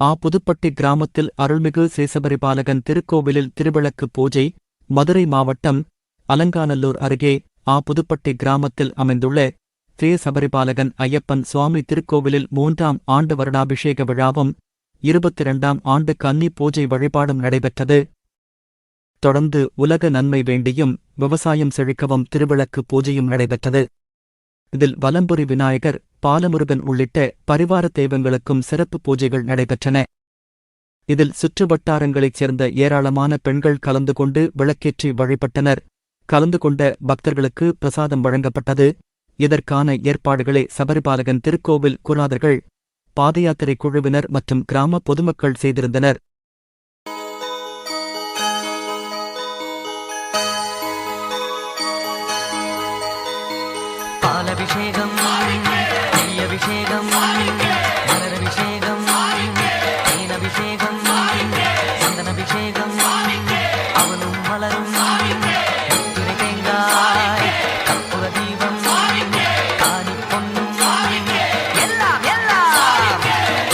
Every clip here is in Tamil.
ஆ புதுப்பட்டி கிராமத்தில் அருள்மிகு சேசபரிபாலகன் திருக்கோவிலில் திருவிளக்கு பூஜை மதுரை மாவட்டம் அலங்காநல்லூர் அருகே ஆ புதுப்பட்டி கிராமத்தில் அமைந்துள்ள சேசபரிபாலகன் ஐயப்பன் சுவாமி திருக்கோவிலில் மூன்றாம் ஆண்டு வருடாபிஷேக விழாவும் இருபத்தி இரண்டாம் ஆண்டு கன்னி பூஜை வழிபாடும் நடைபெற்றது. தொடர்ந்து உலக நன்மை வேண்டியும் விவசாயம் செழிக்கவும் திருவிளக்கு பூஜையும் நடைபெற்றது. இதில் வலம்புரி விநாயகர் பாலமுருகன் உள்ளிட்ட பரிவார தெய்வங்களுக்கும் சிறப்பு பூஜைகள் நடைபெற்றன. இதில் சுற்றுவட்டாரங்களைச் சேர்ந்த ஏராளமான பெண்கள் கலந்து கொண்டு விளக்கேற்றி வழிபட்டனர். கலந்து கொண்ட பக்தர்களுக்கு பிரசாதம் வழங்கப்பட்டது. இதற்கான ஏற்பாடுகளை சபரிபாலகன் திருக்கோவில் குராதர்கள் பாதயாத்திரை குழுவினர் மற்றும் கிராம பொதுமக்கள் செய்திருந்தனர். அபிஷேகம் நெய்யபிஷேகம் அபிஷேகம் தேனபிஷேகம் சந்தனபிஷேகம் அவனும் மலரும் துணை தேங்காய் கற்பூர தீபம் காணி பொன்னும் எல்லாம் எல்லாம்.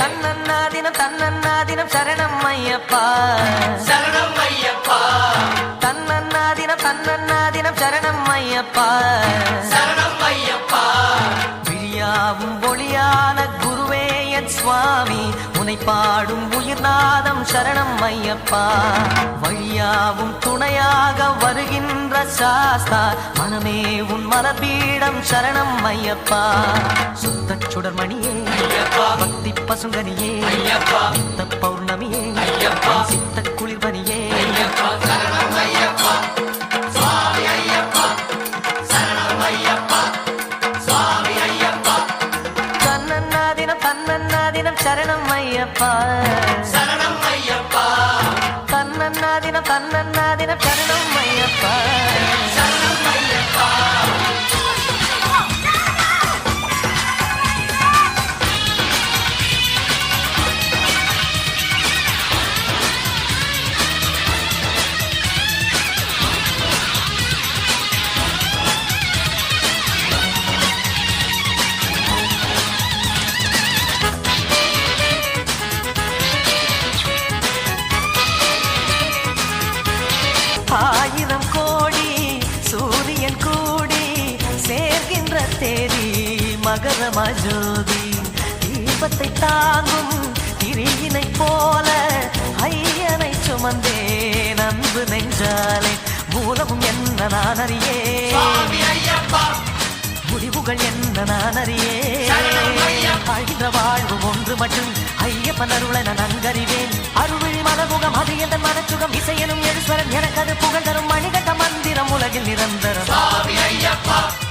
தன்னன்னா தினம் தன்னன்னா தினம் சரணம் ஐயப்பா சரணம் ஐயப்பா. தன்னன்னா தினம் தன்னன்னா தினம் சரணம் ஐயப்பா. உனை பாடும் உயிர்நாதம் சரணம் ஐயப்பா. வழியாவும் துணையாக வருகின்ற சாஸ்தா. மனமே உன் மலபீடம் சரணம் ஐயப்பா. சுத்த சுடர்மணியே பக்தி பசுங்கனியே சித்த பௌர்ணமியே சித்த ஐயப்பா சரணம் ஐயப்பா கண்ணன்னாதின கண்ணன்னாதின தன்னன்னா சரணம் ஐயப்பா தேதி மகரம ஜோதி தீபத்தை தாங்கும் திரியினை போல ஐயனை சுமந்தேன் அன்பு நெஞ்சாலே. மூலமும் என்ன நான் அறியே முடிவுகள் என்ன நான் அறியே அழிந்த வாழ்வு ஒன்று மட்டும் ஐயப்பன் அருளை நான் நன்கறிவேன். அருள்விழி மலமுகம் அது எந்த மனச்சுகம் இசையனும் எழுஸ்வரன் எனக்கு அது புகழ் தரும் மணிகண்ட மந்திரம் உலகில் நிரந்தரம். தன்னன்னாதின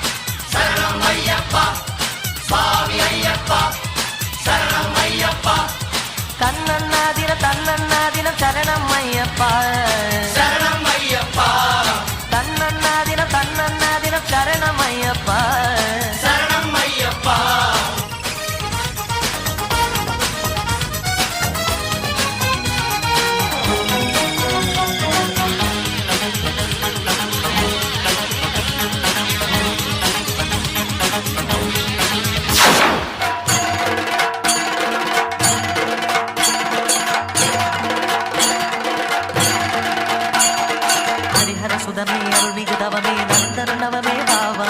சுதமே அருள்மிகு தவமே நந்தருணவமே பாவா